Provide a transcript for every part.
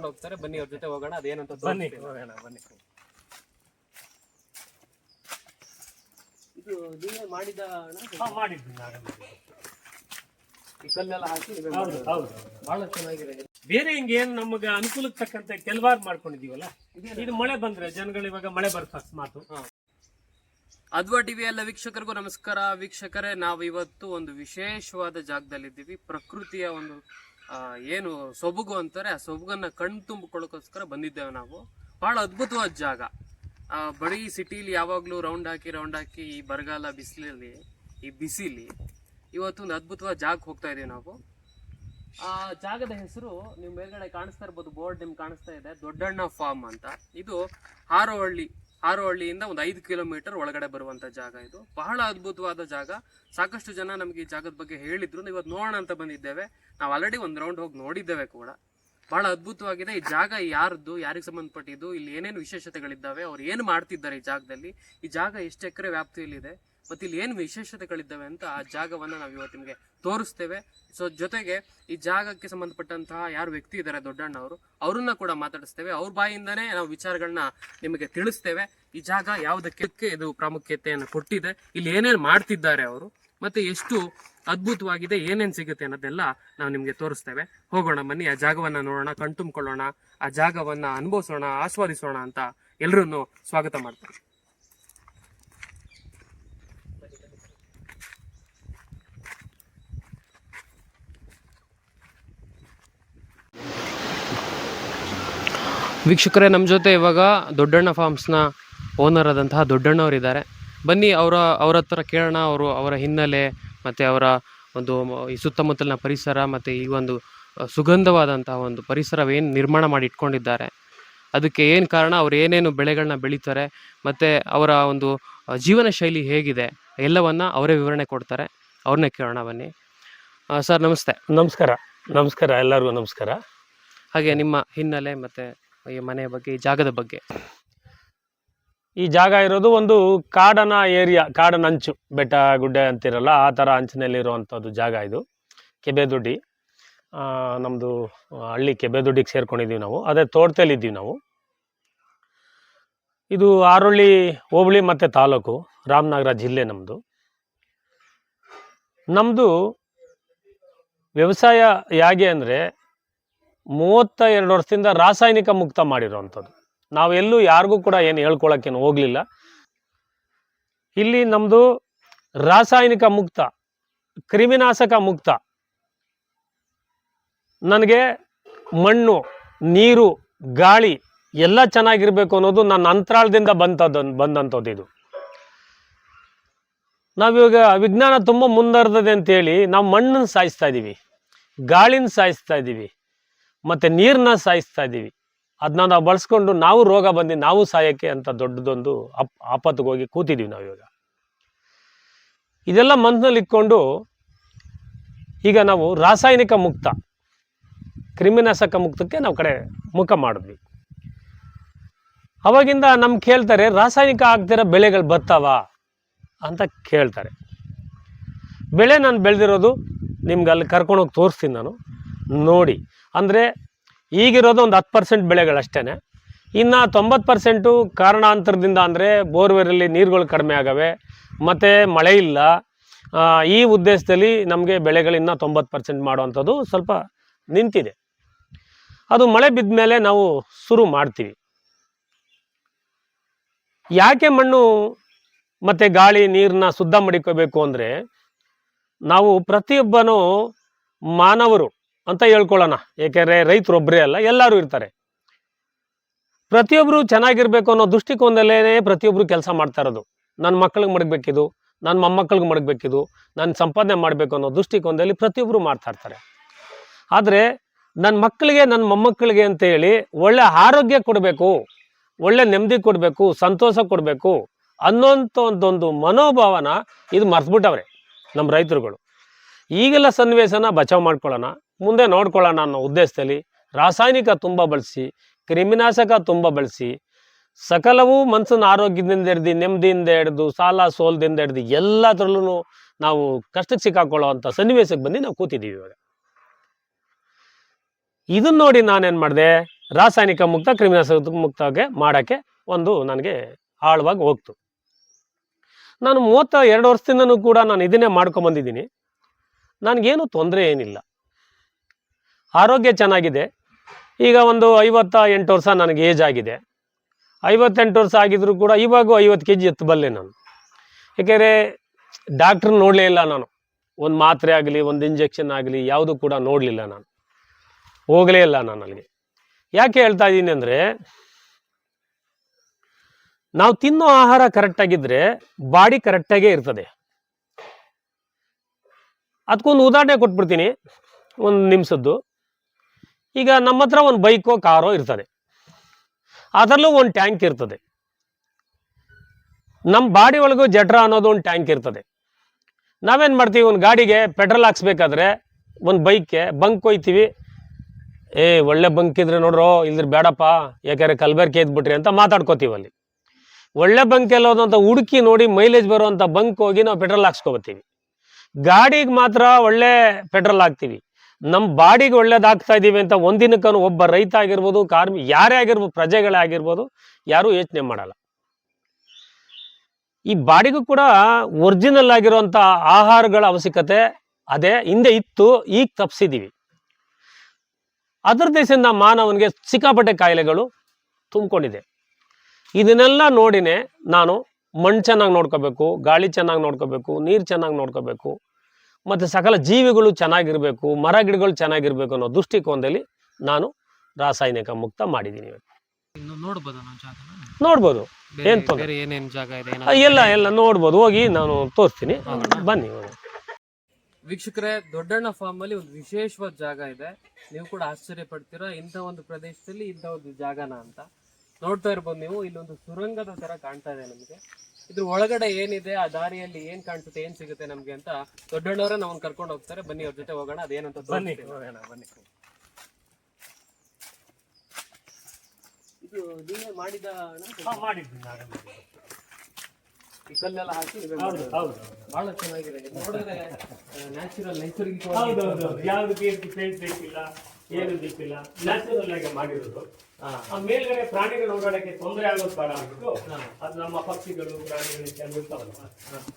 ಕರ್ಕೊಂಡು ಹೋಗ್ತಾರೆ. ಬನ್ನಿ ಅವ್ರ ಜೊತೆ ಹೋಗೋಣ. ಅದೇನಂತ ಬನ್ನಿ ಹೋಗೋಣ ಬನ್ನಿ. ಇದು ನೀವೇ ಮಾಡಿದ ನಾವೇ. ಈ ಕಲ್ಲೆಲ್ಲ ಹಾಕಿ ನೀವೇ ಹೌದು ಮಾಡಿದ್ದು. ಹೌದು ಬಹಳ ಚೆನ್ನಾಗಿದೆ. ಬೇರೆ ಹಿಂಗೇನು ನಮಗೆ ಅನುಕೂಲಕ್ಕೆ ತಕ್ಕಂತೆ ಕೆಲವಾರು ಮಾಡ್ಕೊಂಡಿದೀವಲ್ಲ? ಇದು ಮಳೆ ಬಂದ್ರೆ ಜನಗಳು ಇವಾಗ ಮಳೆ ಬರ್ತ ಮಾತು ಅದ್ವಾ ಟಿವಿ ಎಲ್ಲ ವೀಕ್ಷಕರಿಗೂ ನಮಸ್ಕಾರ. ವೀಕ್ಷಕರೇ ನಾವು ಇವತ್ತು ಒಂದು ವಿಶೇಷವಾದ ಜಾಗದಲ್ಲಿದ್ದೀವಿ. ಪ್ರಕೃತಿಯ ಒಂದು ಏನು ಸೊಬಗು ಅಂತಾರೆ, ಆ ಸೊಬಗನ್ನ ಕಣ್ಣು ತುಂಬಿಕೊಳ್ಳೋಕ್ಕೋಸ್ಕರ ಬಂದಿದ್ದೇವೆ ನಾವು. ಬಹಳ ಅದ್ಭುತವಾದ ಜಾಗ. ಬರೀ ಸಿಟಿಲಿ ಯಾವಾಗಲೂ ರೌಂಡ್ ಹಾಕಿ ರೌಂಡ್ ಹಾಕಿ ಈ ಬರಗಾಲ ಬಿಸಿಲಲ್ಲಿ, ಈ ಬಿಸಿಲಿ ಇವತ್ತೊಂದು ಅದ್ಭುತವಾದ ಜಾಗಕ್ಕೆ ಹೋಗ್ತಾ ಇದೀವಿ ನಾವು. ಆ, ಜಾಗದ ಹೆಸರು ನೀವು ಮೇಲ್ಗಡೆ ಕಾಣಿಸ್ತಾ ಇರ್ಬೋದು, ಬೋರ್ಡ್ ನಿಮ್ಗೆ ಕಾಣಿಸ್ತಾ ಇದೆ, ದೊಡ್ಡಣ್ಣ ಫಾರ್ಮ್ ಅಂತ. ಇದು ಹಾರೋಹಳ್ಳಿ ಹಾರೋಹಳ್ಳಿಯಿಂದ ಒಂದು ಐದು ಕಿಲೋಮೀಟರ್ ಒಳಗಡೆ ಬರುವಂತ ಜಾಗ ಇದು. ಬಹಳ ಅದ್ಭುತವಾದ ಜಾಗ. ಸಾಕಷ್ಟು ಜನ ನಮಗೆ ಈ ಜಾಗದ ಬಗ್ಗೆ ಹೇಳಿದ್ರು. ಇವತ್ತು ನೋಡೋಣ ಅಂತ ಬಂದಿದ್ದೇವೆ. ನಾವು ಆಲ್ರೆಡಿ ಒಂದು ರೌಂಡ್ ಹೋಗಿ ನೋಡಿದ್ದೇವೆ ಕೂಡ. ಬಹಳ ಅದ್ಭುತವಾಗಿದೆ. ಈ ಜಾಗ ಯಾರದ್ದು ಯಾರಿಗೆ ಸಂಬಂಧಪಟ್ಟಿದ್ದು, ಇಲ್ಲಿ ಏನೇನು ವಿಶೇಷತೆಗಳಿದ್ದಾವೆ, ಅವ್ರು ಏನು ಮಾಡ್ತಿದ್ದಾರೆ ಈ ಜಾಗದಲ್ಲಿ. ಈ ಜಾಗ ಎಷ್ಟು ಎಕರೆ ವ್ಯಾಪ್ತಿಯಲ್ಲಿದೆ? ಮತ್ತೆ ಇಲ್ಲಿ ಏನು ವಿಶೇಷತೆಗಳಿದ್ದಾವೆ ಅಂತ ಆ ಜಾಗವನ್ನ ನಾವು ಇವತ್ತು ನಿಮಗೆ ತೋರಿಸ್ತೇವೆ. ಸೊ ಜೊತೆಗೆ ಈ ಜಾಗಕ್ಕೆ ಸಂಬಂಧಪಟ್ಟಂತಹ ಯಾರು ವ್ಯಕ್ತಿ ಇದ್ದಾರೆ ದೊಡ್ಡಣ್ಣ ಅವರು, ಅವ್ರನ್ನ ಕೂಡ ಮಾತಾಡಿಸ್ತೇವೆ. ಅವ್ರ ಬಾಯಿಂದಾನೇ ನಾವು ವಿಚಾರಗಳನ್ನ ನಿಮಗೆ ತಿಳಿಸ್ತೇವೆ. ಈ ಜಾಗ ಯಾವುದಕ್ಕೆ ಇದು ಪ್ರಾಮುಖ್ಯತೆಯನ್ನು ಕೊಟ್ಟಿದೆ, ಇಲ್ಲಿ ಏನೇನು ಮಾಡ್ತಿದ್ದಾರೆ ಅವರು, ಮತ್ತೆ ಎಷ್ಟು ಅದ್ಭುತವಾಗಿದೆ, ಏನೇನು ಸಿಗುತ್ತೆ ಅನ್ನೋದೆಲ್ಲ ನಾವು ನಿಮಗೆ ತೋರಿಸ್ತೇವೆ. ಹೋಗೋಣ ಬನ್ನಿ, ಆ ಜಾಗವನ್ನ ನೋಡೋಣ, ಕಣ್ತುಂಬಿಕೊಳ್ಳೋಣ, ಆ ಜಾಗವನ್ನ ಅನುಭವಿಸೋಣ, ಆಸ್ವಾದಿಸೋಣ ಅಂತ ಎಲ್ಲರನ್ನು ಸ್ವಾಗತ ಮಾಡ್ತಾರೆ ವೀಕ್ಷಕರೇ ನಮ್ಮ ಜೊತೆ ಇವಾಗ ದೊಡ್ಡಣ್ಣ ಫಾರ್ಮ್ಸ್ನ ಓನರ್ ಆದಂತಹ ದೊಡ್ಡಣ್ಣವರಿದ್ದಾರೆ ಬನ್ನಿ ಅವರ ಅವ್ರ ಹತ್ರ ಕೇಳೋಣ. ಅವರು ಅವರ ಹಿನ್ನೆಲೆ ಮತ್ತು ಅವರ ಒಂದು ಈ ಸುತ್ತಮುತ್ತಲಿನ ಪರಿಸರ ಮತ್ತು ಈ ಒಂದು ಸುಗಂಧವಾದಂತಹ ಒಂದು ಪರಿಸರವೇನು ನಿರ್ಮಾಣ ಮಾಡಿ ಇಟ್ಕೊಂಡಿದ್ದಾರೆ ಅದಕ್ಕೆ ಏನು ಕಾರಣ? ಅವ್ರು ಏನೇನು ಬೆಳೆಗಳನ್ನ ಬೆಳೀತಾರೆ? ಮತ್ತು ಅವರ ಒಂದು ಜೀವನ ಶೈಲಿ ಹೇಗಿದೆ? ಎಲ್ಲವನ್ನು ಅವರೇ ವಿವರಣೆ ಕೊಡ್ತಾರೆ. ಅವ್ರನ್ನೇ ಕೇಳೋಣ ಬನ್ನಿ. ಸರ್ ನಮಸ್ತೆ. ನಮಸ್ಕಾರ. ನಮಸ್ಕಾರ ಎಲ್ಲರಿಗೂ ನಮಸ್ಕಾರ. ಹಾಗೆ ನಿಮ್ಮ ಹಿನ್ನೆಲೆ ಮತ್ತು ಈ ಮನೆ ಬಗ್ಗೆ, ಈ ಜಾಗದ ಬಗ್ಗೆ? ಈ ಜಾಗ ಇರೋದು ಒಂದು ಕಾಡನ ಏರಿಯಾ, ಕಾಡನ ಅಂಚು, ಬೆಟ್ಟ, ಗುಡ್ಡೆ ಅಂತಿರಲ್ಲ, ಆ ಥರ ಅಂಚಿನಲ್ಲಿರುವಂಥದ್ದು ಜಾಗ ಇದು, ಕೆಬೆದುಡ್ಡಿ. ನಮ್ಮದು ಹಳ್ಳಿ ಕೆಬೆದುಡ್ಡಿಗೆ ಸೇರ್ಕೊಂಡಿದ್ದೀವಿ ನಾವು. ಅದೇ ತೋಟದಲ್ಲಿದ್ದೀವಿ ನಾವು. ಇದು ಆರೋಳ್ಳಿ, ಹೋಬಳಿ ಮತ್ತು ತಾಲೂಕು, ರಾಮನಗರ ಜಿಲ್ಲೆ ನಮ್ಮದು ನಮ್ಮದು ವ್ಯವಸಾಯ ಹೇಗೆ ಅಂದರೆ ಮೂವತ್ತ ಎರಡು ವರ್ಷದಿಂದ ರಾಸಾಯನಿಕ ಮುಕ್ತ ಮಾಡಿರೋವಂಥದ್ದು. ನಾವೆಲ್ಲೂ ಯಾರಿಗೂ ಕೂಡ ಏನು ಹೇಳ್ಕೊಳಕ್ಕೇನು ಹೋಗಲಿಲ್ಲ. ಇಲ್ಲಿ ನಮ್ಮದು ರಾಸಾಯನಿಕ ಮುಕ್ತ, ಕ್ರಿಮಿನಾಶಕ ಮುಕ್ತ. ನನಗೆ ಮಣ್ಣು, ನೀರು, ಗಾಳಿ ಎಲ್ಲ ಚೆನ್ನಾಗಿರ್ಬೇಕು ಅನ್ನೋದು ನನ್ನ ಅಂತರಾಳದಿಂದ ಬಂತದ್ದು, ಬಂದಂಥದ್ದು ಇದು. ನಾವಿವಾಗ ವಿಜ್ಞಾನ ತುಂಬ ಮುಂದುವರೆದಿದೆ ಅಂತೇಳಿ ನಾವು ಮಣ್ಣನ್ನು ಸಾಯಿಸ್ತಾ ಇದ್ದೀವಿ. ಗಾಳಿನ ಸಾಯಿಸ್ತಾ ಇದ್ದೀವಿ. ಮತ್ತು ನೀರನ್ನ ಸಾಯಿಸ್ತಾ ಇದ್ದೀವಿ. ಅದನ್ನ ನಾವು ಬಳಸ್ಕೊಂಡು ನಾವು ರೋಗ ಬಂದು ನಾವು ಸಾಯಕ್ಕೆ ಅಂತ ದೊಡ್ಡದೊಂದು ಅಪ್ ಆಪತ್ತಿಗೆ ಹೋಗಿ ಕೂತಿದ್ದೀವಿ ನಾವು ಇವಾಗ. ಇದೆಲ್ಲ ಮನಸ್ಸಿನಲ್ಲಿ ಇಟ್ಕೊಂಡು ಈಗ ನಾವು ರಾಸಾಯನಿಕ ಮುಕ್ತ, ಕ್ರಿಮಿನಾಶಕ ಮುಕ್ತಕ್ಕೆ ನಾವು ಕಡೆ ಮುಖ ಮಾಡಿದ್ವಿ. ಅವಾಗಿಂದ ನಮ್ಗೆ ಕೇಳ್ತಾರೆ, ರಾಸಾಯನಿಕ ಆಗ್ತಿರೋ ಬೆಳೆಗಳು ಬರ್ತಾವ? ಅಂತ ಕೇಳ್ತಾರೆ. ಬೆಳೆ ನಾನು ಬೆಳೆದಿರೋದು ನಿಮ್ಗೆ ಅಲ್ಲಿ ಕರ್ಕೊಂಡೋಗಿ ತೋರಿಸ್ತೀನಿ ನಾನು. ನೋಡಿ ಅಂದರೆ ಈಗಿರೋದು ಒಂದು ಹತ್ತು ಪರ್ಸೆಂಟ್ ಬೆಳೆಗಳಷ್ಟೇ ಇನ್ನು ತೊಂಬತ್ತು ಪರ್ಸೆಂಟು ಕಾರಣಾಂತರದಿಂದ ಅಂದರೆ ಬೋರ್ವೆಲಲ್ಲಿ ನೀರುಗಳು ಕಡಿಮೆ ಆಗವೆ, ಮತ್ತು ಮಳೆ ಇಲ್ಲ. ಈ ಉದ್ದೇಶದಲ್ಲಿ ನಮಗೆ ಬೆಳೆಗಳಿನ್ನ ತೊಂಬತ್ತು ಪರ್ಸೆಂಟ್ ಮಾಡುವಂಥದ್ದು ಸ್ವಲ್ಪ ನಿಂತಿದೆ. ಅದು ಮಳೆ ಬಿದ್ದ ಮೇಲೆ ನಾವು ಶುರು ಮಾಡ್ತೀವಿ. ಯಾಕೆ ಮಣ್ಣು ಮತ್ತು ಗಾಳಿ ನೀರನ್ನ ಶುದ್ಧ ಮಾಡಿಕೋಬೇಕು ಅಂದರೆ ನಾವು ಪ್ರತಿಯೊಬ್ಬನೂ ಮಾನವರು. ಅಂತ ಹೇಳ್ಕೊಳ್ಳೋಣ. ಏಕೆಂದರೆ ರೈತರೊಬ್ಬರೇ ಅಲ್ಲ, ಎಲ್ಲರೂ ಇರ್ತಾರೆ. ಪ್ರತಿಯೊಬ್ಬರು ಚೆನ್ನಾಗಿರ್ಬೇಕು ಅನ್ನೋ ದೃಷ್ಟಿಕೋನದಲ್ಲೇ ಪ್ರತಿಯೊಬ್ಬರು ಕೆಲಸ ಮಾಡ್ತಾ ಇರೋದು. ನನ್ನ ಮಕ್ಕಳಿಗೆ ಮಡಗಬೇಕಿದು ನನ್ನ ಮೊಮ್ಮಕ್ಕಳಿಗೆ ಮಡಗಬೇಕಿದು, ನಾನು ಸಂಪಾದನೆ ಮಾಡಬೇಕು ಅನ್ನೋ ದೃಷ್ಟಿಕೋನದಲ್ಲಿ ಪ್ರತಿಯೊಬ್ಬರು ಮಾಡ್ತಾ ಇರ್ತಾರೆ. ಆದರೆ ನನ್ನ ಮಕ್ಕಳಿಗೆ ನನ್ನ ಮೊಮ್ಮಕ್ಕಳಿಗೆ ಅಂತ ಹೇಳಿ ಒಳ್ಳೆ ಆರೋಗ್ಯ ಕೊಡಬೇಕು, ಒಳ್ಳೆ ನೆಮ್ಮದಿ ಕೊಡಬೇಕು, ಸಂತೋಷ ಕೊಡಬೇಕು ಅನ್ನೋಂಥ ಒಂದೊಂದು ಮನೋಭಾವನ ಇದು ಮರ್ತ್ಬಿಟ್ಟವ್ರೆ ನಮ್ಮ ರೈತರುಗಳು. ಈಗೆಲ್ಲ ಸನ್ನಿವೇಶನ ಬಚಾವ್ ಮಾಡ್ಕೊಳ್ಳೋಣ. ಮುಂದೆ ನೋಡ್ಕೊಳ್ಳೋಣ ಅನ್ನೋ ಉದ್ದೇಶದಲ್ಲಿ ರಾಸಾಯನಿಕ ತುಂಬ ಬಳಸಿ, ಕ್ರಿಮಿನಾಶಕ ತುಂಬ ಬಳಸಿ, ಸಕಲವೂ ಮನಸ್ಸಿನ ಆರೋಗ್ಯದಿಂದ ಹಿಡ್ದು, ನೆಮ್ಮದಿಯಿಂದ ಹಿಡ್ದು, ಸಾಲ ಸೋಲ್ದಿಂದ ಹಿಡ್ದು ಎಲ್ಲದರಲ್ಲೂ ನಾವು ಕಷ್ಟಕ್ಕೆ ಸಿಕ್ಕಾಕೊಳ್ಳೋ ಅಂಥ ಸನ್ನಿವೇಶಕ್ಕೆ ಬಂದು ನಾವು ಕೂತಿದ್ದೀವಿ ಇವಾಗ. ಇದನ್ನ ನೋಡಿ ನಾನೇನು ಮಾಡಿದೆ, ರಾಸಾಯನಿಕ ಮುಕ್ತ, ಕ್ರಿಮಿನಾಶಕ ಮುಕ್ತಗೆ ಮಾಡೋಕ್ಕೆ ಒಂದು ನನಗೆ ಆಳವಾಗಿ ಹೋಗ್ತು. ನಾನು ಮೂವತ್ತ ಎರಡು ವರ್ಷದಿಂದನೂ ಕೂಡ ನಾನು ಇದನ್ನೇ ಮಾಡ್ಕೊಂಬಂದಿದ್ದೀನಿ. ನನಗೇನು ತೊಂದರೆ ಏನಿಲ್ಲ. ಆರೋಗ್ಯ ಚೆನ್ನಾಗಿದೆ. ಈಗ ಒಂದು ಐವತ್ತ ಎಂಟು ವರ್ಷ ನನಗೆ ಏಜ್ ಆಗಿದೆ. ಐವತ್ತೆಂಟು ವರ್ಷ ಆಗಿದ್ರು ಕೂಡ ಇವಾಗೂ ಐವತ್ತು ಕೆ ಜಿ ಎತ್ತಬಲ್ಲೆ ನಾನು. ಏಕೆಂದರೆ ಡಾಕ್ಟ್ರ್ ನೋಡಲೇ ಇಲ್ಲ ನಾನು. ಒಂದು ಮಾತ್ರೆ ಆಗಲಿ, ಒಂದು ಇಂಜೆಕ್ಷನ್ ಆಗಲಿ, ಯಾವುದು ಕೂಡ ನೋಡಲಿಲ್ಲ ನಾನು. ಹೋಗಲೇ ಇಲ್ಲ ನಾನು ಅಲ್ಲಿಗೆ. ಯಾಕೆ ಹೇಳ್ತಾ ಇದ್ದೀನಿ ಅಂದರೆ, ನಾವು ತಿನ್ನೋ ಆಹಾರ ಕರೆಕ್ಟಾಗಿದ್ದರೆ ಬಾಡಿ ಕರೆಕ್ಟಾಗೇ ಇರ್ತದೆ. ಅದಕ್ಕೊಂದು ಉದಾಹರಣೆ ಕೊಟ್ಬಿಡ್ತೀನಿ. ಒಂದು ನಿಮಿಷದ್ದು. ಈಗ ನಮ್ಮ ಹತ್ರ ಒಂದು ಬೈಕೋ, ಕಾರೋ ಇರ್ತದೆ. ಅದರಲ್ಲೂ ಒಂದು ಟ್ಯಾಂಕ್ ಇರ್ತದೆ. ನಮ್ಮ ಬಾಡಿ ಒಳಗೂ ಜಠರ ಅನ್ನೋದು ಒಂದು ಟ್ಯಾಂಕ್ ಇರ್ತದೆ. ನಾವೇನು ಮಾಡ್ತೀವಿ, ಒಂದು ಗಾಡಿಗೆ ಪೆಟ್ರೋಲ್ ಹಾಕ್ಸ್ಬೇಕಾದ್ರೆ ಒಂದು ಬೈಕ್ಗೆ ಬಂಕ್ ಕೊಯ್ತೀವಿ ಏ, ಒಳ್ಳೆ ಬಂಕ್ ಇದ್ರೆ ನೋಡ್ರೋ ಇಲ್ದ್ರ ಬೇಡಪ್ಪ ಯಾಕಂದ್ರೆ ಕಲ್ಬೆರ್ಕೆ ಎದ್ಬಿಟ್ರಿ ಅಂತ ಮಾತಾಡ್ಕೋತೀವಿ ಅಲ್ಲಿ. ಒಳ್ಳೆ ಬಂಕ್ ಎಲ್ಲೋದು ಅಂತ ಹುಡುಕಿ ನೋಡಿ ಮೈಲೇಜ್ ಬರುವಂಥ ಬಂಕ್ ಹೋಗಿ ನಾವು ಪೆಟ್ರೋಲ್ ಹಾಕ್ಸ್ಕೊಬತ್ತೀವಿ. ಗಾಡಿಗೆ ಮಾತ್ರ ಒಳ್ಳೆ ಪೆಟ್ರೋಲ್ ಹಾಕ್ತೀವಿ. ನಮ್ಮ ಬಾಡಿಗೆ ಒಳ್ಳೇದಾಗ್ತಾ ಇದ್ದೀವಿ ಅಂತ ಒಂದಿನಕ್ಕೂ ಒಬ್ಬ ರೈತ ಆಗಿರ್ಬೋದು, ಕಾರ್ಮಿ, ಯಾರೇ ಆಗಿರ್ಬೋದು, ಪ್ರಜೆಗಳೇ ಆಗಿರ್ಬೋದು, ಯಾರೂ ಯೋಚನೆ ಮಾಡಲ್ಲ. ಈ ಬಾಡಿಗೂ ಕೂಡ ಒರಿಜಿನಲ್ ಆಗಿರುವಂಥ ಆಹಾರಗಳ ಅವಶ್ಯಕತೆ ಅದೇ ಹಿಂದೆ ಇತ್ತು, ಈಗ ತಪ್ಪಿಸಿದ್ದೀವಿ ಅದರ ದೇಶದಿಂದ ಮಾನವನಿಗೆ ಸಿಕ್ಕಾಪಟ್ಟೆ ಕಾಯಿಲೆಗಳು ತುಂಬಿಕೊಂಡಿದೆ. ಇದನ್ನೆಲ್ಲ ನೋಡಿನೇ ನಾನು ಮಣ್ಣು ಚೆನ್ನಾಗಿ ನೋಡ್ಕೋಬೇಕು, ಗಾಳಿ ಚೆನ್ನಾಗಿ ನೋಡ್ಕೋಬೇಕು, ನೀರು ಚೆನ್ನಾಗಿ ನೋಡ್ಕೋಬೇಕು ಮತ್ತು ಸಕಲ ಜೀವಿಗಳು ಚೆನ್ನಾಗಿರಬೇಕು ಮರ ಗಿಡಗಳು ಚೆನ್ನಾಗಿರ್ಬೇಕು ಅನ್ನೋ ದೃಷ್ಟಿಕೋನದಲ್ಲಿ ನಾನು ರಾಸಾಯನಿಕ ಮುಕ್ತ ಮಾಡಿದ್ದೀನಿ ನೋಡ್ಬೋದಾ ಏನ್ ತೊಂದ್ರೆ? ಎಲ್ಲ ಎಲ್ಲ ನೋಡ್ಬೋದು. ಹೋಗಿ ನಾನು ತೋರಿಸ್ತೀನಿ. ಬನ್ನಿ. ವೀಕ್ಷಕರೇ ದೊಡ್ಡಣ್ಣ ಫಾರ್ಮ್ ಅಲ್ಲಿ ಒಂದು ವಿಶೇಷವಾದ ಜಾಗ ಇದೆ. ನೀವು ಕೂಡ ಆಶ್ಚರ್ಯ ಪಡ್ತೀರಾ ಇಂಥ ಒಂದು ಪ್ರದೇಶದಲ್ಲಿ ಇಂಥ ಒಂದು ಜಾಗನ ಅಂತ. ನೋಡ್ತಾ ಇರ್ಬೋದು ನೀವು ಇಲ್ಲೊಂದು ಸುರಂಗದ ತರ ಕಾಣ್ತಾ ಇದೆ ನಮಗೆ. ಇದ್ರ ಒಳಗಡೆ ಏನಿದೆ ಆ ದಾರಿಯಲ್ಲಿ ಏನ್ ಕಾಣಿಸುತ್ತೆ ಏನ್ ಸಿಗುತ್ತೆ ನಮ್ಗೆ ಅಂತ ದೊಡ್ಡವರ ನಮ್ಮನ್ನ ಕರ್ಕೊಂಡು ಹೋಗ್ತಾರೆ. ಬನ್ನಿ ಅವ್ರ ಜೊತೆ ಹೋಗೋಣ ಅದೇನಂತ ಬನ್ನಿ. ಹೋಗೋಣ ಬನ್ನಿ. ಇದು ನೀವೇ ಮಾಡಿದ. ಈ ಕಲ್ಲೆಲ್ಲ ಹಾಕಿ ಹೌದು ಹೌದು. ಬಹಳ ಚೆನ್ನಾಗಿದೆ. ನೋಡಿದ್ರೆ ನ್ಯಾಚುರಲ್ ನೈಸರ್ಗಿಕ ಯಾವ್ದು. ಯಾವ್ದಕ್ಕೆ ಪೇಂಟ್ ಬೇಕಿಲ್ಲ. ಏನು ಗೊತ್ತಿಲ್ಲ. ನ್ಯಾಚುರಲ್ ಆಗಿ ಮಾಡಿರೋದು. ಆ ಮೇಲ್ಗಡೆ ಪ್ರಾಣಿಗಳು ಓಡಾಡಕ್ಕೆ ತೊಂದರೆ ಆಗೋದು ಬೇಡ ಅಂದ್ಬಿಟ್ಟು ಅದು ನಮ್ಮ ಪಕ್ಷಿಗಳು ಪ್ರಾಣಿಗಳು ಅಂದಿರ್ತಾವಲ್ಲ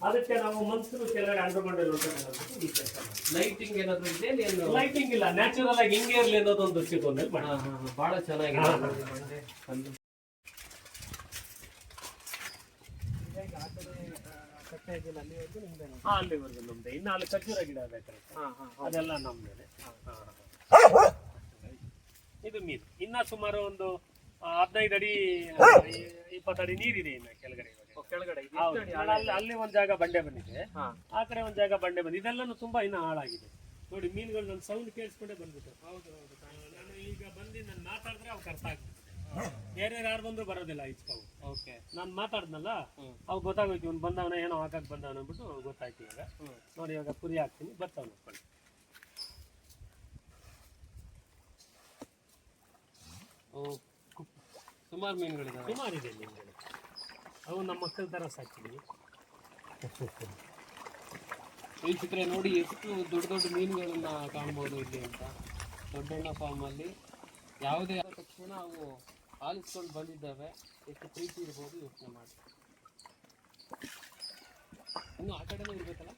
ಅದಕ್ಕೆ ನಾವು ಮನ್ಸರು ಕೆಳಗಡೆ ಅಂಡರ್ಗೊಂಡಲ್ಲಿ ಅಂದ್ಬಿಟ್ಟು ಈ ಕೆಲಸ ಲೈಟಿಂಗ್ ಏನಾದ್ರು ಇದೆ ಲೈಟಿಂಗ್ ಇಲ್ಲ. ನ್ಯಾಚುರಲ್ ಆಗಿ ಹಿಂಗೆ ಇರಲಿ ಅನ್ನೋದು ಒಂದು ಹಾ. ಬಹಳ ಚೆನ್ನಾಗಿ ಹಾ. ಅಲ್ಲಿವರೆಗೂ ನಮ್ದೆ. ಇನ್ನು ಅಲ್ಲಿ ಖರ್ಜೂರ ಗಿಡ ಬೇಕಾದ್ರೆ ಹಾ, ಹಾ, ಹೌದು. ಅದೆಲ್ಲ ನಮ್ದೇನೆ. ಇದು ಮೀನು ಇನ್ನ ಸುಮಾರು ಒಂದು ಹದಿನೈದು ಅಡಿ ಇಪ್ಪತ್ತಡಿ ನೀರಿದೆ ಇನ್ನ ಕೆಳಗಡೆ ಅಲ್ಲಿ ಅಲ್ಲಿ ಒಂದ್ ಜಾಗ ಬಂಡೆ ಬಂದಿದೆ. ಆ ಕಡೆ ಒಂದ್ ಜಾಗ ಬಂಡೆ ಬಂದಿದೆ. ಇದೆಲ್ಲನೂ ತುಂಬಾ ಇನ್ನ ಹಾಳಾಗಿದೆ. ನೋಡಿ ಮೀನುಗಳು ನನ್ನ ಸೌಂಡ್ ಕೇಳಿಸ್ಕೊಂಡೇ ಬಂದ್ಬಿಟ್ಟು. ಹೌದು ಹೌದು. ನಾನು ಈಗ ಬಂದು ನಾನು ಮಾತಾಡಿದ್ರೆ ಅವ್ ಕರ್ತ ಆಗ್ಬಿಟ್ಟಿದೆ ಬೇರೆ ಯಾರು ಬಂದ್ರು ಬರೋದಿಲ್ಲ ಇಚ್ಕವು ಓಕೆ. ನಾನು ಮಾತಾಡ್ನಲ್ಲ ಹ್ಮ್. ಅವು ಗೊತ್ತಾಗೋಯ್ತು ಇವ್ನು ಬಂದವನ ಏನೋ ಹಾಕಕ್ ಬಂದವನ ಅಂದ್ಬಿಟ್ಟು ಗೊತ್ತಾಯ್ತು ಇವಾಗ. ನೋಡಿ ಇವಾಗ ಪುರಿ ಹಾಕ್ತೀನಿ. ಬರ್ತಾವ ನೋಡ್ಕೊಳ್ಳಿ ಓ, ಕು- ಸುಮಾರು ಮೀನುಗಳಿದಾವೆ. ಸುಮಾರಿದೆ ಮೀನುಗಳು. ಅವು ನಮ್ಮ ಮಕ್ಕಳ ಥರ ಈ ಚಿತ್ರ ನೋಡಿ ಎಷ್ಟು ದೊಡ್ಡ ದೊಡ್ಡ ಮೀನುಗಳನ್ನ ಕಾಣ್ಬೋದು ಇಲ್ಲಿ ಅಂತ. ದೊಡ್ಡಣ್ಣ ಫಾರ್ಮಲ್ಲಿ ಯಾವುದೇ ಆದ ತಕ್ಷಣ ಅವು ಆಲಿಸ್ಕೊಂಡು ಬಂದಿದ್ದಾವೆ. ಎಷ್ಟು ಪ್ರೀತಿ ಇರ್ಬೋದು ಯೋಚನೆ ಮಾಡಿ. ಇನ್ನು ಆ ಕಡೆನೂ ಇರ್ಬೇಕಲ್ಲ?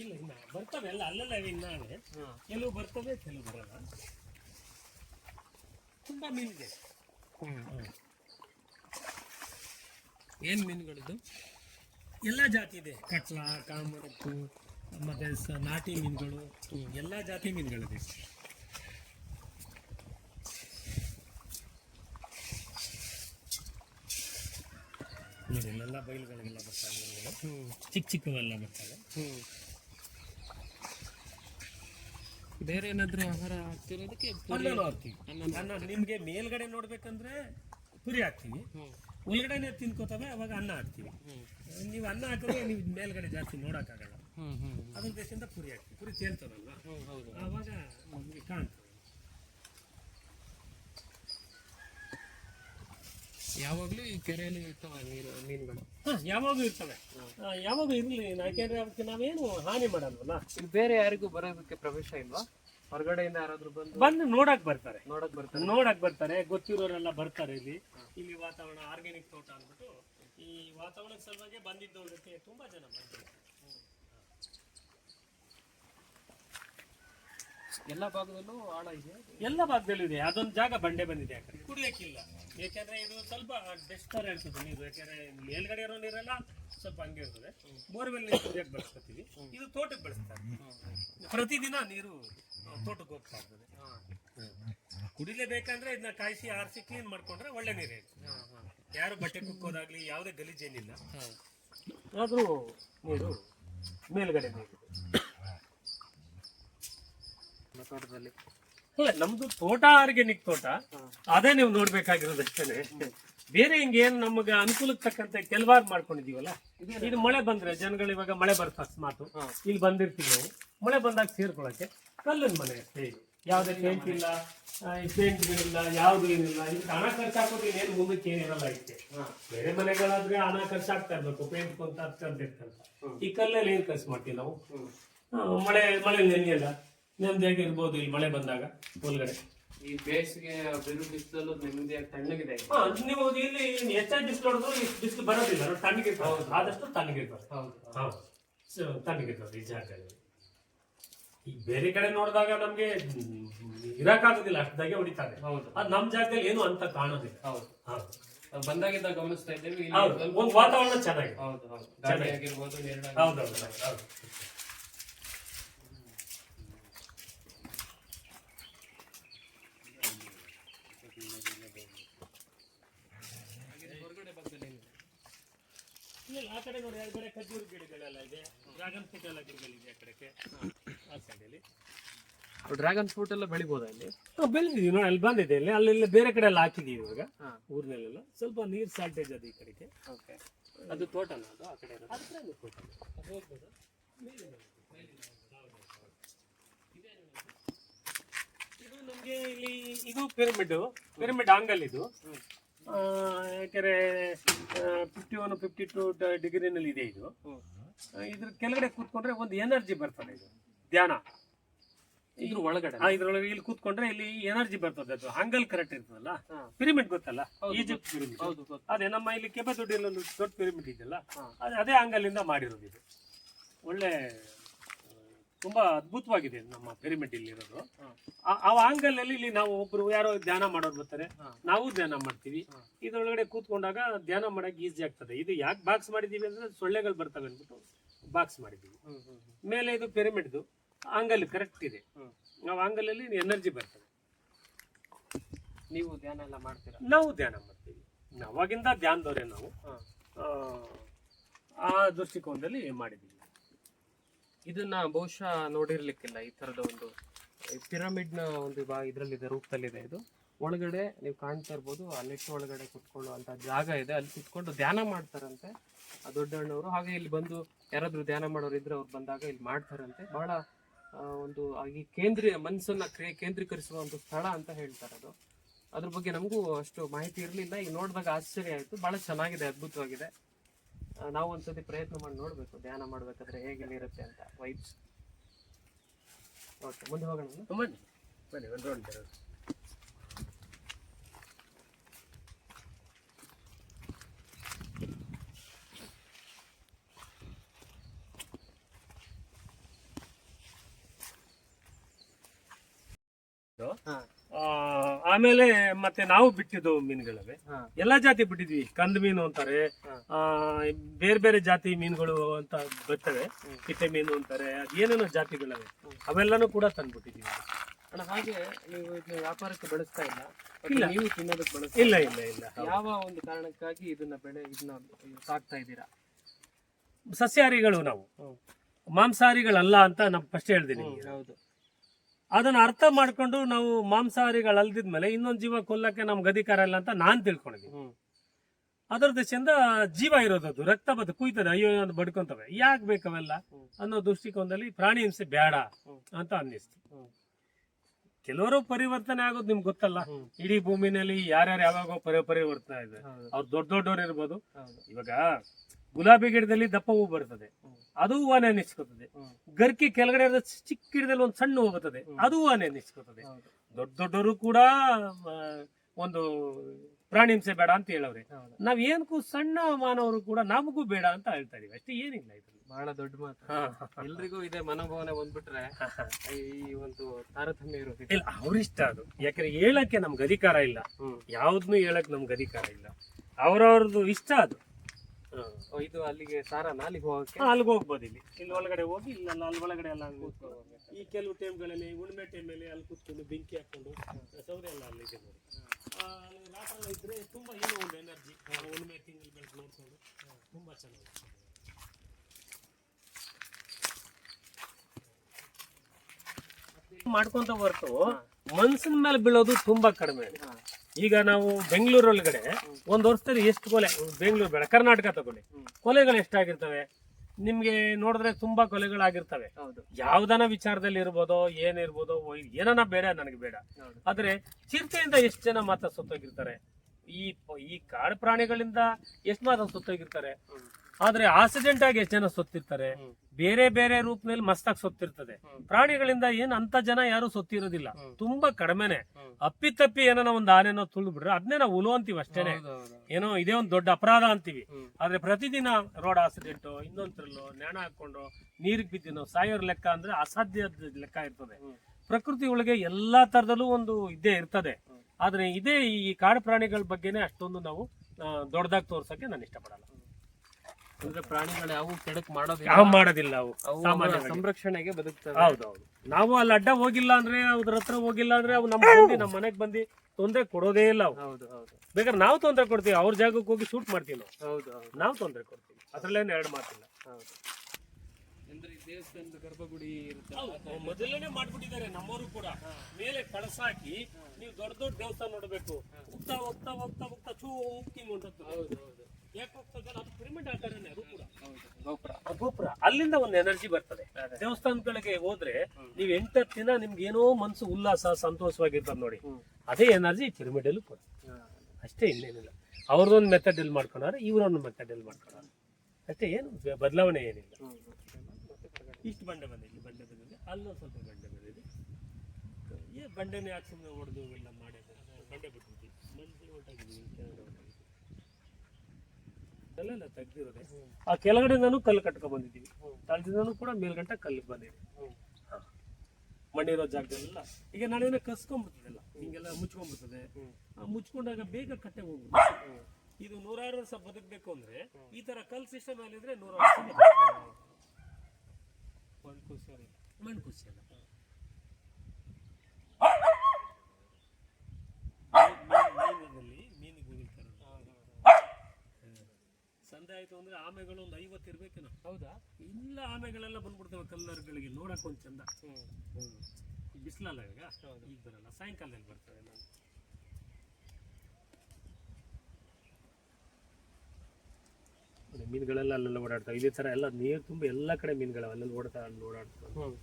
ಇಲ್ಲ ಇನ್ನ ಬರ್ತವೆ ಅಲ್ಲ ಅಲ್ಲೆಲ್ಲ ಇನ್ನೇ ಇನ್ನಾವೆ ಕೆಲವು ಬರ್ತವೆ ಕೆಲವು ಬರಲ್ಲ. ತುಂಬಾ ಮೀನಿದೆ ಏನು ಮೀನುಗಳಿದ್ದು ಎಲ್ಲ ಜಾತಿ ಇದೆ. ಕಟ್ಲ ಕಾಮರತ್ತು ಮತ್ತು ನಾಟಿ ಮೀನುಗಳು ಎಲ್ಲ ಜಾತಿ ಮೀನುಗಳಿದೆ. ನೋಡಿ, ಇಲ್ಲೆಲ್ಲ ಬೈಲುಗಳಿಗೆಲ್ಲ ಬರ್ತವೆ ಮೀನುಗಳು ಚಿಕ್ಕ ಚಿಕ್ಕವೆಲ್ಲ ಬರ್ತವೆ ಹ್ಞೂ ಬೇರೆ ಏನಾದರೂ ಆಹಾರ ಹಾಕ್ತಿರೋದಕ್ಕೆ ನಿಮ್ಗೆ ಹಾಕ್ತೀವಿ. ಅನ್ನ ಅನ್ನ ನಿಮಗೆ ಮೇಲ್ಗಡೆ ನೋಡ್ಬೇಕಂದ್ರೆ ಪುರಿ ಹಾಕ್ತೀವಿ. ಒಳಗಡೆ ಒಳಗಡೆನೆ ತಿನ್ಕೋತವೆ ಅವಾಗ ಅನ್ನ ಹಾಕ್ತೀವಿ. ನೀವು ಅನ್ನ ಹಾಕಿದ್ರೆ ನೀವು ಮೇಲ್ಗಡೆ ಜಾಸ್ತಿ ನೋಡೋಕ್ಕಾಗಲ್ಲ. ಅದ್ರ ದೇಶದಿಂದ ಪುರಿ ಹಾಕ್ತೀವಿ. ಪುರಿ ತೇಲ್ತದಲ್ವ? ಅವಾಗ ನಮಗೆ ಕಾಣ್ತದೆ. ಯಾವಾಗಲೂ ಈ ಕೆರೆಯಲ್ಲಿ ಇರ್ತವೆ ನೀರು ಮೀನುಗಳು. ಹಾ, ಯಾವಾಗಲೂ ಇರ್ತವೆ. ಯಾವಾಗಲೂ ಇರ್ಲಿ. ಯಾಕೆಂದ್ರೆ ಅದಕ್ಕೆ ನಾವೇನು ಹಾನಿ ಮಾಡಲ್ವಲ್ಲ? ಇಲ್ಲಿ ಬೇರೆ ಯಾರಿಗೂ ಬರೋದಕ್ಕೆ ಪ್ರವೇಶ ಇಲ್ವಾ? ಹೊರಗಡೆಯಿಂದ ಯಾರಾದ್ರೂ ಬಂದು ಬಂದು ನೋಡಕ್ ಬರ್ತಾರೆ. ನೋಡಕ್ ಬರ್ತಾರೆ. ನೋಡಕ್ ಬರ್ತಾರೆ. ಗೊತ್ತಿರೋರೆಲ್ಲ ಬರ್ತಾರೆ ಇಲ್ಲಿ. ಇಲ್ಲಿ ವಾತಾವರಣ ಆರ್ಗ್ಯಾನಿಕ್ ತೋಟ ಅಂದ್ಬಿಟ್ಟು ಈ ವಾತಾವರಣದ ಸಲುವಾಗಿ ಬಂದಿದ್ದು ನೋಡಕ್ಕೆ ತುಂಬಾ ಜನ ಬಂದಿದ್ದಾರೆ. ಎಲ್ಲಾ ಭಾಗದಲ್ಲೂ ಆಳ ಇದೆ. ಎಲ್ಲ ಭಾಗದಲ್ಲೂ ಇದೆ. ಅದೊಂದು ಜಾಗ ಬಂಡೆ ಬಂದಿದೆ ಯಾಕಂದ್ರೆ ಕುಡಿಯೋಕ್ಕಿಲ್ಲ. ಯಾಕಂದ್ರೆ ಇದು ಸ್ವಲ್ಪ ಡೆಸ್ಟರ್ ಇರ್ತದೆ ನೀರು. ಯಾಕಂದ್ರೆ ಮೇಲ್ಗಡೆ ಇರೋ ನೀರೆಲ್ಲ ಸ್ವಲ್ಪ ಹಂಗೆ ಇರ್ತದೆ. ಬೋರ್ವೆಲ್ ನೀರು ಕುಡಿಯಕ್ಕೆ ಬಳಸ್ಕೊತೀವಿ. ಇದು ತೋಟಕ್ಕೆ ಬಳಸ್ತಾರೆ. ಪ್ರತಿದಿನ ನೀರು ತೋಟಕ್ಕೆ ಹೋಗ್ತಾ ಇರ್ತದೆ. ಕುಡಿಲೇಬೇಕಂದ್ರೆ ಇದನ್ನ ಕಾಯಿಸಿ ಆರಿಸಿ ಕ್ಲೀನ್ ಮಾಡ್ಕೊಂಡ್ರೆ ಒಳ್ಳೆ ನೀರೇ ಯಾರು ಬಟ್ಟೆ ಕುಕ್ಕೋದಾಗ್ಲಿ ಯಾವುದೇ ಗಲೀಜೇನಿಲ್ಲ. ಆದರೂ ನೀರು ಮೇಲ್ಗಡೆ ನೀರು ನಮ್ಮ ತೋಟದಲ್ಲಿ? ನಮ್ದು ತೋಟ ಆರ್ಗ್ಯಾನಿಕ್ ತೋಟ. ಅದೇ ನೀವು ನೋಡ್ಬೇಕಾಗಿರೋದು ಅಷ್ಟೇನೆ. ಬೇರೆ ಹಿಂಗೇನು ನಮಗೆ ಅನುಕೂಲಕ್ಕೆ ತಕ್ಕಂತೆ ಕೆಲವಾರು ಮಾಡ್ಕೊಂಡಿದೀವಲ್ಲ ಇದು ಮಳೆ ಬಂದ್ರೆ ಜನಗಳು ಇವಾಗ ಮಳೆ ಬರ್ತಾ ಮಾತು ಇಲ್ಲಿ ಬಂದಿರ್ತೀವಿ ನಾವು. ಮಳೆ ಬಂದಾಗ ಸೇರ್ಕೊಳಕ್ಕೆ ಕಲ್ಲಿನ ಮನೆ ಅಷ್ಟೇ ಇದು. ಯಾವುದೇ ಪೇಂಟ್ ಇಲ್ಲ ಪೇಂಟ್ ಇಲ್ಲ ಯಾವುದು ಏನಿಲ್ಲ. ಇದಕ್ಕೆ ಹಣ ಖರ್ಚು ಹಾಕೋದು ಇನ್ನೇನು ಮುಂದಕ್ಕೆ ಏನಿರಲ್ಲ ಐತೆ ಬೇರೆ ಮನೆಗಳಾದ್ರೆ ಹಣ ಖರ್ಚಾಗ್ತಾ ಇರ್ಬೇಕು. ಪೇಂಟ್ ಕೊಂತ ಅಂತ ಈ ಕಲ್ಲಲ್ಲಿ ಏನು ಖರ್ಚು ಮಾಡ್ತೀವಿ ನಾವು? ಮಳೆ ಮಳೆ ನೆನೆಯಲ್ಲ ನೆಮ್ಮದಿಯಾಗಿ ಆಗಿರ್ಬೋದು ಇಲ್ಲಿ ಮಳೆ ಬಂದಾಗ ಒಳಗಡೆ. ಈ ಬೇಸಿಗೆ ಬಿರು ಬಿಸಿಲಲ್ಲೂ ನೆಮ್ಮದಿಯಾಗಿ ತಣ್ಣಗಿದೆ. ಹಾ, ನೀವು ಇಲ್ಲಿ ಹೆಚ್ಚಾಗಿ ಬಿಸಿಲು ಹೊಡೆದ್ರು ಬಿಸಿಲು ಬರೋದಿಲ್ಲ. ನೋಡಿ ಹೌದು. ಆದಷ್ಟು ತಣ್ಣಗಿರ್ತಾರೆ ಹೌದು. ಹೌದು ಸೊ ತಣ್ಣಗಿರ್ತದೆ ಈ ಜಾಗದಲ್ಲಿ. ಈಗ ಬೇರೆ ಕಡೆ ನೋಡಿದಾಗ ನಮ್ಗೆ ಇರಕ್ಕಾಗೋದಿಲ್ಲ ಅಷ್ಟಾಗೆ ಹೊಡಿತಾರೆ. ಹೌದು. ಅದ್ ನಮ್ ಜಾಗದಲ್ಲಿ ಏನು ಅಂತ ಕಾಣೋದಿಲ್ಲ. ಹೌದು. ಹೌದು ನಾವು ಬಂದಾಗಿದ್ದ ಗಮನಿಸ್ತಾ ಇದ್ದೇವೆ ಇಲ್ಲಿ ಹೌದು. ಸ್ವಲ್ಪ- ಒಂದು ವಾತಾವರಣ ಚೆನ್ನಾಗಿದೆ. ಹೌದು ಹೌದು. ಗಾಳಿ ಆಗಿರ್ಬೋದು ನೆರಳಾಗಿರ್ಬೋದು. ಹೌದೌದು ಹೌದು ಹೊರಗಡೆ ಭಾಗದಲ್ಲಿ ಏನಿದೆ? ಇಲ್ಲ, ಆ ಕಡೆ ನೋಡಿ ಆ ಕಡೆ ಖರ್ಜೂರ ಗಿಡಗಳೆಲ್ಲ ಇದೆ. ಡ್ರ್ಯಾಗನ್ ಫ್ರೂಟ್ ಎಲ್ಲ ಗಿಡಗಳಿದೆ ಆ ಕಡೆಗೆ. ಆ ಸೈಡಲ್ಲಿ. ಡ್ರ್ಯಾಗನ್ ಫ್ರೂಟ್ ಎಲ್ಲ ಬೆಳಿಬೋದಾ ಇಲ್ಲಿ? ಬೆಳೆದಿದ್ದೀವಿ. ನೋಡಿ ಅಲ್ಲಿ ಬಂದಿದೆ. ಇಲ್ಲಿ ಅಲ್ಲಿ ಬೇರೆ ಕಡೆ ಎಲ್ಲ ಹಾಕಿದೀವಿ ಇವಾಗ. ಊರ್ನಲ್ಲೆಲ್ಲ. ಸ್ವಲ್ಪ ನೀರ್ ಶಾರ್ಟೇಜ್ ಅದು ಈ ಕಡೆಗೆ. ಓಕೆ ಅದು ತೋಟನ ಅದು ಆ ಕಡೆ ತೋಟ. ಇದೆ. ನಮಗೆ ಇಲ್ಲಿ ಇದು ಪಿರಮಿಡ್ ಪಿರಮಿಡ್ ಆಂಗಲ್ ಇದು. ಯಾಕಂದ್ರೆ ಫಿಫ್ಟಿ ಒನ್ ಫಿಫ್ಟಿ ಟು ಡಿಗ್ರಿನಲ್ಲಿ ಇದೆ ಇದು. ಇದ್ರ ಕೆಳಗಡೆ ಕೂತ್ಕೊಂಡ್ರೆ ಒಂದು ಎನರ್ಜಿ ಬರ್ತದೆ ಇದು. ಧ್ಯಾನ. ಇದ್ರ ಒಳಗಡೆ. ಇದ್ರೊಳಗೆ ಇಲ್ಲಿ ಕೂತ್ಕೊಂಡ್ರೆ ಇಲ್ಲಿ ಎನರ್ಜಿ ಬರ್ತದೆ ಅದು. ಆಂಗಲ್ ಕರೆಕ್ಟ್ ಇರ್ತದಲ್ಲ? ಪಿರಿಮಿಡ್ ಗೊತ್ತಲ್ಲ? ಈಜಿಪ್ಟ್ ಪಿರಮಿಡ್ ಅದೇ ನಮ್ಮ ಇಲ್ಲಿ ಕೆಪದೊಡ್ಡಿಯಲ್ಲಿ ಒಂದು ದೊಡ್ಡ ಪಿರಿಮಿಡ್ ಇದೆಯಲ್ಲ? ಅದೇ ಅದ್- ಇಂದ ಮಾಡಿರೋದು ಇದು. ಒಳ್ಳೆ ತುಂಬಾ ಅದ್ಭುತವಾಗಿದೆ ನಮ್ಮ ಪಿರಮಿಡ್ ಇಲ್ಲಿ ಇರೋದು. ಆ- ಆಂಗಲ್ ಅಲ್ಲಿ ಇಲ್ಲಿ ನಾವು ಒಬ್ರು ಯಾರೋ ಧ್ಯಾನ ಮಾಡೋರು ಬರ್ತಾರೆ. ನಾವು ಧ್ಯಾನ ಮಾಡ್ತೀವಿ. ಇದರೊಳಗಡೆ ಕೂತ್ಕೊಂಡಾಗ ಧ್ಯಾನ ಮಾಡಕ್ ಈಸಿ ಆಗ್ತದೆ. ಇದು ಯಾಕೆ ಬಾಕ್ಸ್ ಮಾಡಿದೀವಿ ಅಂದ್ರೆ ಸೊಳ್ಳೆಗಳು ಬರ್ತವೆ ಅಂದ್ಬಿಟ್ಟು ಬಾಕ್ಸ್ ಮಾಡಿದೀವಿ. ಮೇಲೆ ಇದು ಪಿರಮಿಡ್ದು ಆಂಗಲ್ ಕರೆಕ್ಟ್ ಇದೆ. ನಾವು ನಾವು ಆಂಗಲಲ್ಲಿ ಎನರ್ಜಿ ಬರ್ತದೆ. ನೀವು ಧ್ಯಾನ ಎಲ್ಲ ಮಾಡ್ತೀರಾ? ನಾವು ಧ್ಯಾನ ಮಾಡ್ತೀವಿ. ನಾವಾಗಿಂದ ಧ್ಯಾನದವ್ರೆ ನಾವು. ಆ, ಆ ದೃಷ್ಟಿಕೋನದಲ್ಲಿ ಮಾಡಿದ್ದೀವಿ. ಇದನ್ನ ಬಹುಶಃ ನೋಡಿರ್ಲಿಕ್ಕಿಲ್ಲ. ಈ ತರದ ಒಂದು ಪಿರಮಿಡ್ನ ಒಂದು ಇದೆ ರೂಪದಲ್ಲಿ ರೂಪದಲ್ಲಿದೆ ಇದು. ಒಳಗಡೆ ನೀವು ಕಾಣ್ತಾ ಇರ್ಬೋದು, ಆ ನೆಟ್ ಒಳಗಡೆ ಕುತ್ಕೊಳ್ಳುವಂತ ಜಾಗ ಇದೆ. ಅಲ್ಲಿ ಕುತ್ಕೊಂಡು ಧ್ಯಾನ ಮಾಡ್ತಾರಂತೆ ಆ ದೊಡ್ಡಣ್ಣವರು. ಹಾಗೆ ಇಲ್ಲಿ ಬಂದು ಯಾರಾದ್ರೂ ಧ್ಯಾನ ಮಾಡೋರು ಇದ್ರೆ ಅವ್ರು ಬಂದಾಗ ಇಲ್ಲಿ ಮಾಡ್ತಾರಂತೆ. ಬಹಳ ಒಂದು ಈ ಕೇಂದ್ರೀಯ, ಮನಸ್ಸನ್ನ ಕ್ರೇ- ಕೇಂದ್ರೀಕರಿಸುವ ಒಂದು ಸ್ಥಳ ಅಂತ ಹೇಳ್ತಾರೆ ಅದು. ಅದ್ರ ಬಗ್ಗೆ ನಮಗೂ ಅಷ್ಟು ಮಾಹಿತಿ ಇರಲಿಲ್ಲ. ಈಗ ನೋಡಿದಾಗ ಆಶ್ಚರ್ಯ ಆಯ್ತು. ಬಹಳ ಚೆನ್ನಾಗಿದೆ, ಅದ್ಭುತವಾಗಿದೆ. ನಾವು ಒಂದ್ಸತಿ ಪ್ರಯತ್ನ ಮಾಡಿ ನೋಡಬೇಕು ಧ್ಯಾನ ಮಾಡ್ಬೇಕಾದ್ರೆ ಹೇಗೆ ಇರುತ್ತೆ ಅಂತ. ವೈಬ್ಸ್ ಓಕೆ ಮುಂದೆ ಹೋಗೋಣ ಬನ್ನಿ ಬನ್ನಿ ಒಂದು ರೌಂಡ್ ಹಾಂ. ಆಮೇಲೆ ಮತ್ತೆ ನಾವು ಬಿಟ್ಟಿದ್ದು ಮೀನುಗಳವೆ. ಎಲ್ಲಾ ಜಾತಿ ಬಿಟ್ಟಿದ್ವಿ. ಕಂದ್ ಮೀನು ಅಂತಾರೆ ಆ, ಬೇರೆ ಬೇರೆ ಜಾತಿ ಮೀನುಗಳು ಅಂತ ಬರ್ತವೆ. ಕಿಟ್ಟೆ ಮೀನು ಅಂತಾರೆ ಏನೇನೋ ಜಾತಿಗಳವೆ. ಅವೆಲ್ಲನೂ ಕೂಡ ತಂದ್ಬಿಟ್ಟಿದೀವಿ ಅಣ್ಣ ಹಾಗೆ ನೀವು ಇದನ್ನ ವ್ಯಾಪಾರಕ್ಕೆ ಬಳಸ್ತಾ ಇಲ್ಲ ಇಲ್ಲ. ನೀವು ತಿನ್ನೋದಕ್ಕೆ ಬಳಸ್ತಾ ಇಲ್ಲ ಇಲ್ಲ. ಇಲ್ಲ ಯಾವ ಒಂದು ಕಾರಣಕ್ಕಾಗಿ ಇದನ್ನ ಬೆಳೆ ಇದನ್ನ ಸಾಕ್ತಾ ಇದ್ದೀರಾ? ಸಸ್ಯಾಹಾರಿಗಳು ನಾವು. ಮಾಂಸಾಹಾರಿಗಳಲ್ಲ ಅಂತ ನಮ್ ಫಸ್ಟ್ ಹೇಳ್ತೀನಿ ಹೌದು. ಅದನ್ನ ಅರ್ಥ ಮಾಡ್ಕೊಂಡು ನಾವು ಮಾಂಸಾಹಾರಿಗಳಲ್ದಿದ್ಮೇಲೆ ಇನ್ನೊಂದು ಜೀವ ಕೊಲ್ಲಕ್ಕೆ ನಮ್ಗೆ ಅಧಿಕಾರ ಇಲ್ಲ ಅಂತ ನಾನ್ ತಿಳ್ಕೊಂಡಿದ್ದೀನಿ. ಅದರ ದೃಷ್ಟಿಯಿಂದ ಜೀವ ಇರೋದದು ರಕ್ತ ಬದ್ದು ಕುಯ್ತದೆ ಅಯ್ಯೋ ಅಂತ ಬಡ್ಕೊಂತವೆ. ಯಾಕೆ ಬೇಕವೆಲ್ಲ. ಅನ್ನೋ ದೃಷ್ಟಿಕೋನದಲ್ಲಿ ಪ್ರಾಣಿ ಹಿಂಸೆ ಬೇಡ ಅಂತ ಅನ್ನಿಸ್ತು. ಕೆಲವರು ಪರಿವರ್ತನೆ ಆಗೋದು ನಿಮ್ಗೆ ಗೊತ್ತಲ್ಲ. ಇಡೀ ಭೂಮಿನಲ್ಲಿ ಯಾರ್ಯಾರು ಯಾವಾಗ ಪರಿ ಪರಿವರ್ತನೆ ಇದೆ. ಅವ್ರು ದೊಡ್ಡ ದೊಡ್ಡವ್ರು ಇರ್ಬೋದು. ಇವಾಗ ಗುಲಾಬಿ ಗಿಡದಲ್ಲಿ ದಪ್ಪ ಹೂ ಬರ್ತದೆ. ಅದು ಆನೆ ಅನ್ನಿಸ್ಕೊತದೆ. ಗರ್ಕೆ ಕೆಳಗಡೆ ಚಿಕ್ಕ ಗಿಡದಲ್ಲಿ ಒಂದು ಸಣ್ಣ ಹೋಗುತ್ತದೆ. ಅದು ಆನೆ ಅನ್ನಿಸ್ಕೊತದೆ. ದೊಡ್ಡ ದೊಡ್ಡವರು ಕೂಡ ಒಂದು ಪ್ರಾಣಿ ಹಿಂಸೆ ಬೇಡ ಅಂತ ಹೇಳವ್ರೆ. ನಾವ್ ಏನಕ್ಕೂ ಸಣ್ಣ ಮಾನವರು ಕೂಡ ನಮಗೂ ಬೇಡ ಅಂತ ಹೇಳ್ತಾ ಇದೀವಿ. ಅಷ್ಟೇ ಏನಿಲ್ಲ ಇದ್ರಲ್ಲಿ. ಬಹಳ ದೊಡ್ಡ ಮಾತು. ಎಲ್ರಿಗೂ ಇದೆ ಮನೋಭಾವನೆ ಬಂದ್ಬಿಟ್ರೆ ಈ ಒಂದು ತಾರತಮ್ಯ ಇರೋದಿಲ್ಲ. ಇಲ್ಲ ಅವ್ರಿಷ್ಟ ಅದು. ಯಾಕಂದ್ರೆ ಹೇಳಕ್ಕೆ ನಮ್ಗೆ ಅಧಿಕಾರ ಇಲ್ಲ. ಯಾವ್ದನ್ನು ಹೇಳಕ್ ನಮ್ಗೆ ಅಧಿಕಾರ ಇಲ್ಲ. ಅವ್ರವ್ರದ್ದು ಇಷ್ಟ ಅದು. ಇದು ಅಲ್ಲಿಗೆ ಸಾರನ ಅಲ್ಲಿಗೆ ಹೋಗಕ್ಕೆ? ಅಲ್ಲಿಗೆ ಹೋಗ್ಬೋದು ಇಲ್ಲಿ. ಇಲ್ಲಿ ಒಳಗಡೆ ಹೋಗಿ ಇಲ್ಲ ಅಲ್ಲಿ ಒಳಗಡೆ ಎಲ್ಲ ಕೂತ್ಕೊಂಡು ಈ ಕೆಲವು ಟೈಮ್ಗಳಲ್ಲಿ ಉಣ್ಮೆ ಟೈಮಲ್ಲಿ ಅಲ್ಲಿ ಕೂತ್ಕೊಂಡು ಬೆಂಕಿ ಹಾಕೊಂಡು ಸೌದೆ ಎಲ್ಲ ಅಲ್ಲಿ ಇದೆ ನೋಡಿ. ರಾತ್ರಿ ಇದ್ರೆ ತುಂಬಾ ಏನೋ ಒಂದು ಎನರ್ಜಿ ಉಣ್ಮೆ ತಿಂಗಳು ಬೆಳಕು ನೋಡ್ಕೊಂಡು ತುಂಬ ಚೆನ್ನಾಗಿ ಮಾಡ್ಕೊಂತ ಹೊರತು ಮನ್ಸಿನ ಮೇಲೆ ಬೀಳೋದು ತುಂಬಾ ಕಡಿಮೆ. ಈಗ ನಾವು ಬೆಂಗಳೂರೊಳಗಡೆ ಒಂದು ವರ್ಷದಲ್ಲಿ ಎಷ್ಟು ಕೊಲೆ? ಬೆಂಗಳೂರು ಬೇಡ ಕರ್ನಾಟಕ ತಗೊಳ್ಳಿ. ಕೊಲೆಗಳು ಎಷ್ಟಾಗಿರ್ತವೆ? ನಿಮ್ಗೆ ನೋಡಿದ್ರೆ ತುಂಬಾ ಕೊಲೆಗಳಾಗಿರ್ತವೆ. ಯಾವ್ದಾನ ವಿಚಾರದಲ್ಲಿ ಇರ್ಬೋದು ಏನಿರ್ಬೋದು ಏನನ ಬೇಡ ನನಗೆ ಬೇಡ. ಆದ್ರೆ ಚಿರತೆಯಿಂದ ಎಷ್ಟು ಜನ ಮಾತ್ರ ಸುತ್ತೋಗಿರ್ತಾರೆ? ಈ ಈ ಕಾಡು ಪ್ರಾಣಿಗಳಿಂದ ಎಷ್ಟು ಮಾತ್ರ ಸುತ್ತೋಗಿರ್ತಾರೆ. ಆದ್ರೆ ಆಕ್ಸಿಡೆಂಟ್ ಆಗಿ ಎಷ್ಟು ಜನ ಸತ್ತಿರ್ತಾರೆ. ಬೇರೆ ಬೇರೆ ರೂಪದಲ್ಲಿ ಮಸ್ತಾಗಿ ಸತ್ತಿರ್ತದೆ. ಪ್ರಾಣಿಗಳಿಂದ ಏನ್ ಅಂತ ಜನ ಯಾರು ಸತ್ತಿರೋದಿಲ್ಲ. ತುಂಬಾ ಕಡಿಮೆನೆ. ಅಪ್ಪಿತಪ್ಪಿ ಏನೋ ಒಂದ್ ಆನೆನೋ ತುಳಿದು ಬಿಡ್ರೆ ಅದನ್ನೇ ನಾವು ಉಲು ಅಂತೀವಿ ಅಷ್ಟೇನೆ. ಏನೋ ಇದೇ ಒಂದ್ ದೊಡ್ಡ ಅಪರಾಧ ಅಂತೀವಿ. ಆದ್ರೆ ಪ್ರತಿದಿನ ರೋಡ್ ಆಕ್ಸಿಡೆಂಟ್ ಇನ್ನೊಂದ್ರಲ್ಲೋ ನೇಣ ಹಾಕೊಂಡು ನೀರಿಗೆ ಬಿದ್ದಿನೋ ಸಾಯೋರ್ ಲೆಕ್ಕ ಅಂದ್ರೆ ಅಸಾಧ್ಯದ ಲೆಕ್ಕ ಇರ್ತದೆ ಪ್ರಕೃತಿ ಒಳಗೆ ಎಲ್ಲಾ ತರದಲ್ಲೂ ಒಂದು ಇದ್ದೇ ಇರ್ತದೆ. ಆದ್ರೆ ಇದೇ ಈ ಕಾಡು ಪ್ರಾಣಿಗಳ ಬಗ್ಗೆನೇ ಅಷ್ಟೊಂದು ನಾವು ದೊಡ್ಡದಾಗಿ ತೋರ್ಸಕ್ಕೆ ನಾನು ಇಷ್ಟಪಡಲ್ಲ ಅಂದ್ರೆ ಪ್ರಾಣಿಗಳು ಯಾವ ಕೆಡಕ್ ಮಾಡೋದಿಲ್ಲ. ಯಾವ ಮಾಡೋದಿಲ್ಲ ಅವು ಅವು ಸಾಮಾನ್ಯವಾಗಿ. ಸಂರಕ್ಷಣೆಗೆ ಬದುಕ್ತವೆ. ಹೌದೌದು ನಾವು ಅಲ್ಲಿ ಅಡ್ಡ ಹೋಗಿಲ್ಲ ಅಂದ್ರೆ ಅದ್ರ ಹತ್ರ ಹೋಗಿಲ್ಲ ಅಂದ್ರೆ ಅವು ನಮ್ಮ ಬಂದು ನಮ್ಮ ಮನೆಗೆ ಬಂದು ತೊಂದರೆ ಕೊಡೋದೇ ಇಲ್ಲ ಅವು. ಹೌದು ಹೌದು. ಬೇಕಾದ್ರೆ ನಾವು ತೊಂದರೆ ಕೊಡ್ತೀವಿ ಅವ್ರ ಜಾಗಕ್ಕೆ ಹೋಗಿ ಶೂಟ್ ಮಾಡ್ತೀವಿ ನಾವು. ಹೌದು ಹೌದು. ನಾವು ತೊಂದರೆ ಕೊಡ್ತೀವಿ. ಅದ್ರಲ್ಲೇನು ಎರಡು ಮಾತಿಲ್ಲ. ಹೌದು. ಅಂದ್ರೆ ದೇವಸ್ಥಾನದ ಗರ್ಭಗುಡಿ ಇರುತ್ತೆ. ಮೊದಲನೇ ಮಾಡ್ಬಿಟ್ಟಿದ್ದಾರೆ ನಮ್ಮವರು ಕೂಡ. ಮೇಲೆ ಕಳಸ ಹಾಕಿ ನೀವು ದೊಡ್ಡ ದೊಡ್ಡ ದೇವಸ್ಥಾನ ನೋಡಬೇಕು. ಹೋಗ್ತಾ ಹೋಗ್ತಾ ಹೋಗ್ತಾ ಹೋಗ್ತಾ ಚೂ ಉಕ್ಕಿ ಹೊಂಟದ್ದು ಹೌದು ಹೌದು. ಗೋಪುರ. ಗೋಪುರ ಅಲ್ಲಿಂದ ಒಂದು ಎನರ್ಜಿ ಬರ್ತದೆ. ದೇವಸ್ಥಾನಗಳಿಗೆ ಹೋದ್ರೆ ನೀವ್ ಎಂಟತ್ತು ದಿನ ನಿಮ್ಗೆ ಏನೋ ಮನ್ಸು ಉಲ್ಲಾಸ ಸಂತೋಷವಾಗಿರ್ತದೆ ನೋಡಿ. ಅದೇ ಎನರ್ಜಿ ಪಿರಮಿಡ್ ಅಲ್ಲೂ ಕೂಡ. ಅಷ್ಟೇ ಇನ್ನೇನಿಲ್ಲ. ಅವ್ರದೊಂದು ಮೆಥಡ್ ಅಲ್ಲಿ ಮಾಡ್ಕೊಂಡಾರೆ ಇವ್ರೊಂದು ಮೆಥಡ್ ಅಲ್ಲಿ ಮಾಡ್ಕೊಂಡಾರೆ. ಅಷ್ಟೇ ಏನು ಬದಲಾವಣೆ ಏನಿಲ್ಲ. ಇಷ್ಟು ಬಂಡೆ ಬಂದಿದೆ ಬಂಡೆ ಬಂದಿದೆ ಅಲ್ಲೊಂದು ಸ್ವಲ್ಪ ಬಂಡೆ ಬಂದಿದೆ. ಏ ಬಂಡೆನೇ ಹಾಕ್ಸಿದ್ರೆ ಸುಮ್ಮನೆ ಹೊಡೆದು ಎಲ್ಲ ಮಾಡಿ ಬಂಡೆ ಬಿಟ್ಬಿಟ್ಟು ಮನಸ್ಸಿಗೆ ಹೊರಟಾಗಿದ್ದೀನಿ ಹೊರ್ಟೋಗಿದ್ದೀನಿ. ಅಲ್ಲೆಲ್ಲ ತೆಗ್ದಿರೋದೆ. ಆ ಕೆಳಗಡೆಯಿಂದನೂ ಕಲ್ಲು ಕಟ್ಕೊಂಡ್ ಬಂದಿದ್ದೀವಿ. ತಳದಿಂದನೂ ಕೂಡ ಮೇಲ್ಗಂಟ ಕಲ್ಲಿಗೆ ಬಂದಿದೆ. ಮಣ್ಣಿರೋ ಜಾಗದಲ್ಲೆಲ್ಲ. ಈಗ ನಾಳೆ ಕಸ್ಕೊಂಡ್ಬಿಡ್ತದೆಲ್ಲ. ಹಿಂಗೆಲ್ಲ ಮುಚ್ಕೊಂಡ್ಬಿಡ್ತದೆ. ಮುಚ್ಕೊಂಡಾಗ ಬೇಗ ಕಟ್ಟೆ ಹೋಗ್ಬೋದು. ಇದು ನೂರಾರು ವರ್ಷ ಬದುಕಬೇಕು ಅಂದ್ರೆ ಈ ತರ ಕಲ್ ಸಿಸ್ಟಮ್ ಅಲ್ಲಿ ಇದ್ರೆ ನೂರಾರು ವರ್ಷ ಮಣ್ಣು ಖುಷಿ ಆಯ್ತು ಅಂದ್ರೆ ಆಮೆಗಳು ಒಂದು ಐವತ್ತು ಇರ್ಬೇಕೇನೋ ಹೌದಾ? ಇಲ್ಲ ಆಮೆಗಳೆಲ್ಲ ಬಂದ್ಬಿಡ್ತವೆ ಕಲ್ಲರ್ಗಳಿಗೆ. ನೋಡಕ್ ಒಂದ್ ಚಂದ. ಬಿಸಿಲಲ್ಲ ಈಗ. ಈಗ ಬರಲ್ಲ. ಸಾಯಂಕಾಲದಲ್ಲಿ ಬರ್ತವೆ ನಾನು ಮೀನುಗಳೆಲ್ಲ ಅಲ್ಲೆಲ್ಲ ಓಡಾಡ್ತಾವೆ. ಇದೇ ತರ ಎಲ್ಲ ನೀರು ತುಂಬ ಎಲ್ಲ ಕಡೆ ಮೀನುಗಳು ಅಲ್ಲೆಲ್ಲ ಓಡಾಡ್ತಾ ಅಲ್ಲಿ ಓಡಾಡ್ತಾವೆ.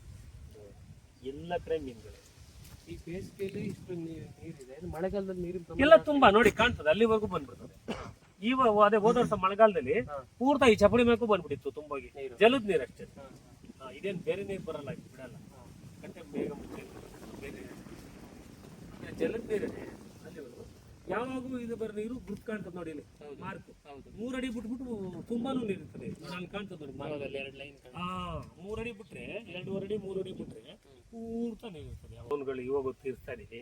ಎಲ್ಲ ಕಡೆ ಮೀನುಗಳು. ಈ ಬೇಸಿಗೆಯಲ್ಲಿ ಇಷ್ಟು ನೀರು ನೀರಿದೆ. ಮಳೆಗಾಲದಲ್ಲಿ ನೀರಿನ ಪ್ರಮಾಣ ಎಲ್ಲ ತುಂಬಾ ನೋಡಿ ಕಾಣ್ತದೆ. ಅಲ್ಲಿವರೆಗೂ ಬಂದ್ಬಿಡ್ತದೆ. ಇವ ಅದೇ ಹೋದ ವರ್ಷ ಮಳೆಗಾಲದಲ್ಲಿ. ಪೂರ್ತ ಈ ಚಪಡಿ ಮೇಗೂ ಬಂದ್ಬಿಟ್ಟಿತ್ತು ತುಂಬಾ ನೀರು. ಜಲದ ನೀರು ಅಷ್ಟೇ. ಇದೇನ್ ಬೇರೆ ನೀರು ಬರಲ್ಲ ಬಿಡಲ್ಲ. ಹಾ. ಬೇಗ ಬೇರೆ ಜಲದ ನೀರೇ. ಅಲ್ಲಿ ಯಾವಾಗೂ ಇದು ಬರೋ ನೀರು ಗುರ್ತು ಕಾಣ್ತದೆ ನೋಡಿ ಇಲ್ಲಿ. ಮಾರ್ಕ್ ಮೂರಡಿ ಬಿಟ್ಬಿಟ್ಟು ತುಂಬಾನು ನೀರು ಇರ್ತದೆ. ನಾನು ಕಾಣ್ತದೆ ನೋಡಿ ಮಾರ್ಗದಲ್ಲಿ ಎರಡು ಲೈನ್ ಹಾ ಮೂರಡಿ ಬಿಟ್ರೆ ಎರಡೂವರೆ ಅಡಿ ಮೂರಡಿ ಬಿಟ್ರೆ ಪೂರ್ತ ನೀರು ಇರ್ತದೆ. ಅವನುಗಳು ಇವಾಗ ತೀರ್ಸ್ತಾ ಇದೀವಿ.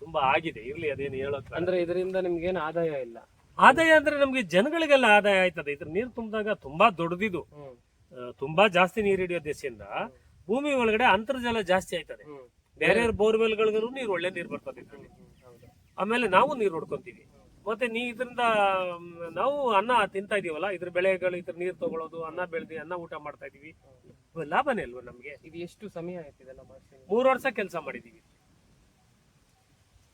ತುಂಬಾ ಆಗಿದೆ. ಇರ್ಲಿ ಅದೇನು ಹೇಳೋಕೆ ಅಂದ್ರೆ ಇದರಿಂದ ನಿಮ್ಗೇನು ಆದಾಯ ಇಲ್ಲ. ಆದಾಯ ಅಂದ್ರೆ ನಮ್ಗೆ ಜನಗಳಿಗೆಲ್ಲ ಆದಾಯ ಆಯ್ತದೆ. ಇದ್ರ ನೀರು ತುಂಬಿದಾಗ ತುಂಬಾ ದೊಡ್ಡದಿದು. ತುಂಬಾ ಜಾಸ್ತಿ ನೀರು ಹಿಡಿಯೋ ದೇಶದಿಂದ ಭೂಮಿ ಒಳಗಡೆ ಅಂತರ್ಜಲ ಜಾಸ್ತಿ ಆಯ್ತದೆ. ಬೇರೆ ಬೇರೆ ಬೋರ್ವೆಲ್ಗಳಿಗೂ ನೀರು ಒಳ್ಳೆ ನೀರು ಬರ್ತದೆ. ಆಮೇಲೆ ನಾವು ನೀರು ಹೊಡ್ಕೊಂತೀವಿ. ಮತ್ತೆ ನೀ ಇದರಿಂದ ನಾವು ಅನ್ನ ತಿಂತಾ ಇದೀವಲ್ಲ ಇದ್ರ ಬೆಳೆಗಳು ಇದ್ರ ನೀರು ತಗೊಳ್ಳೋದು ಅನ್ನ ಬೆಳೆದಿ ಅನ್ನ ಊಟ ಮಾಡ್ತಾ ಇದೀವಿ. ಲಾಭನೇ ಅಲ್ವಾ ನಮ್ಗೆ? ಇದು ಎಷ್ಟು ಸಮಯ ಆಯ್ತು ಇದೆಲ್ಲ ಮೂರು ವರ್ಷ ಕೆಲಸ ಮಾಡಿದೀವಿ.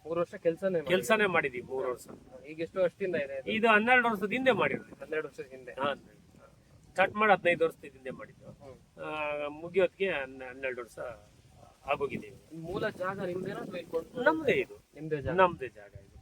ಮೂರು ವರ್ಷ ಕೆಲಸನೇ ಕೆಲಸನೇ ಮಾಡಿದೀವಿ ಮೂರು ವರ್ಷ. ಈಗ ಎಷ್ಟು ವರ್ಷದಿಂದ ಇದೆ ಇದು? ಇದು ಹನ್ನೆರಡು ವರ್ಷದ ಹಿಂದೆ ಮಾಡಿದ್ವಿ ಹನ್ನೆರಡು ವರ್ಷದ ಹಿಂದೆ. ಸ್ಟಾರ್ಟ್ ಮಾಡಿ ಹದಿನೈದು ವರ್ಷದ ಹಿಂದೆ ಮಾಡಿದ್ದು. ಹ್ಮ್. ಆ, ಮುಗಿಯೋದ್ಗೆ ಹನ್ನೆ- ಹನ್ನೆರಡು ವರ್ಷ ಆಗೋಗಿದ್ದೀವಿ ಮೂಲ ಜಾಗ ನಿಮ್ದೇನೋ ಅಥವಾ ಇಲ್ಲಿ ಕೊಂಡು- ನಮ್ದೇ ಇದು. ನಿಮ್ದೇ ಜಾಗ. ನಮ್ದೇ ಜಾಗ ಇದು.